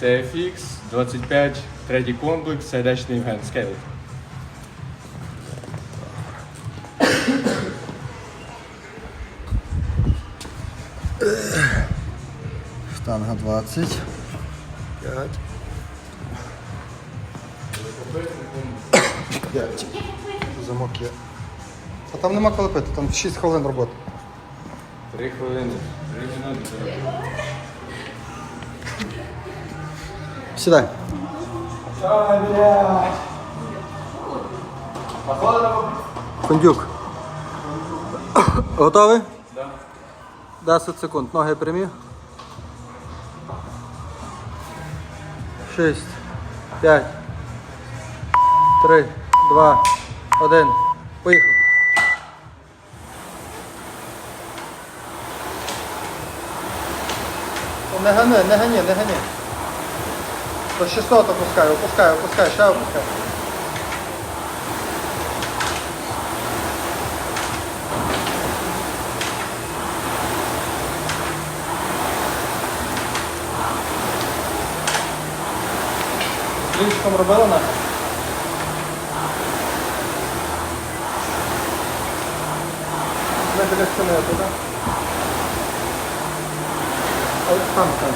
CFX FX 25, третій комплекс, сердечний Євген, скейл. Штанга 20. 5. Замок є. А там нема колопити, там 6 хвилин роботи. 3 хвилини. 3 хвилини. Сюда. Кондюк. Готовий? Да. 10 секунд. Ноги прямі. 6, 5, 3, 2, 1. Поїхав. Не гани, не гани, не гани. По 600 опускаю, опускаю, опускаю, сейчас опускаю. Ключиком робила нахуй? Ми біля стіни туди. Але там, там.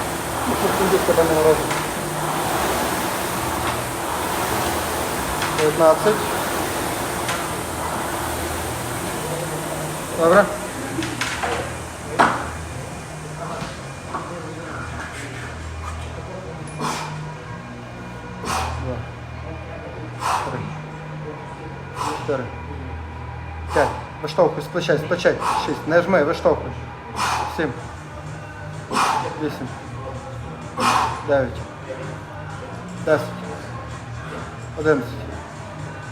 Щоб кондюк тебе не морозить. 19. Добре. Два. Три. Чотири. П'ять. Виштовхуй, з плеча, з плеча. Шість. Не жми, виштовхуй. Сім. Вісім. Дев'ять. Десять. Одинадцять.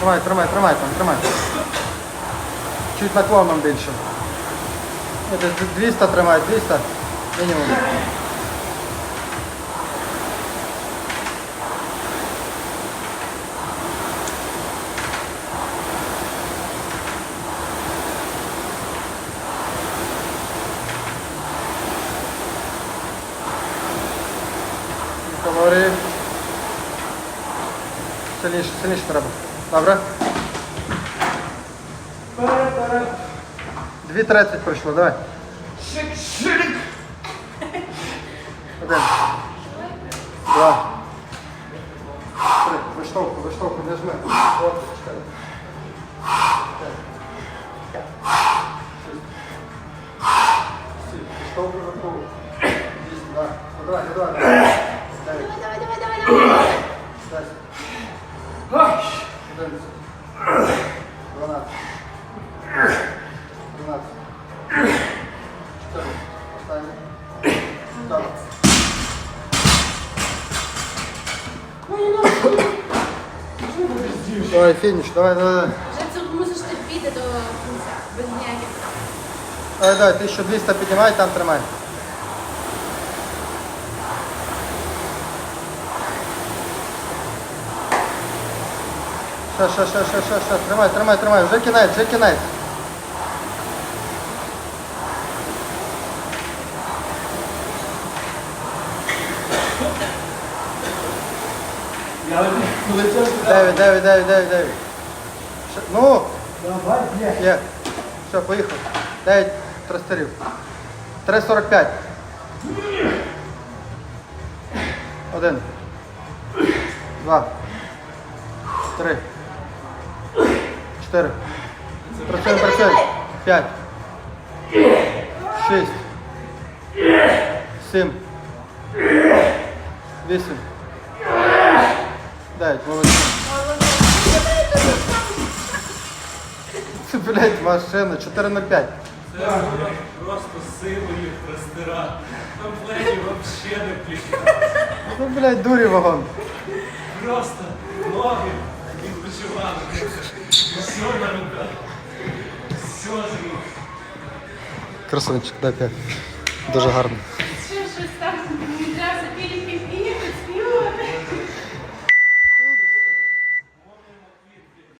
Тримай, тримай, тримай там, тримай. Чуть наклоном більше. 200 тримай, 200 мінімум. Калорії. Сильніше, сильніше треба. Добре? Дві тридцять пройшло, давай. Шик-шик. Один. Два. Три. Виштовху, виштовху, не жми. От, чекай. П'ять. Шість. Сім. Виштовху, виштовху. Вісім, да. Давай, давай, давай. Дев'ять. Давай, давай, давай, давай. Десять. 11, 12, 13, 14, останнє, 15. Давай, финиш, давай, давай, давай. Вже це мусиш терпіти до кінця, без ніяких. Давай, давай, 1200 піднімай, там тримай. Що, що, що, що, що, що, тримай, тримай, тримай, вже кінець, вже кінець. Дев'ять, дев'ять, дев'ять, дев'ять, дев'ять. Ну, Давай, є. Все, поїхав. Дев'ять Три сорок п'ять. Один. Два. Три. 4. Працюємо, працюємо. 5. 6. 7. 8. 9. Молодці. Це, машина. 4 на 5. Це можна просто силою розтирати. Там плечі вообще не плічка. Ну, блядь, дурі вагон. Просто ноги відпочивали. Все на руках. Все з рук. Красунчик, дай Дуже гарно.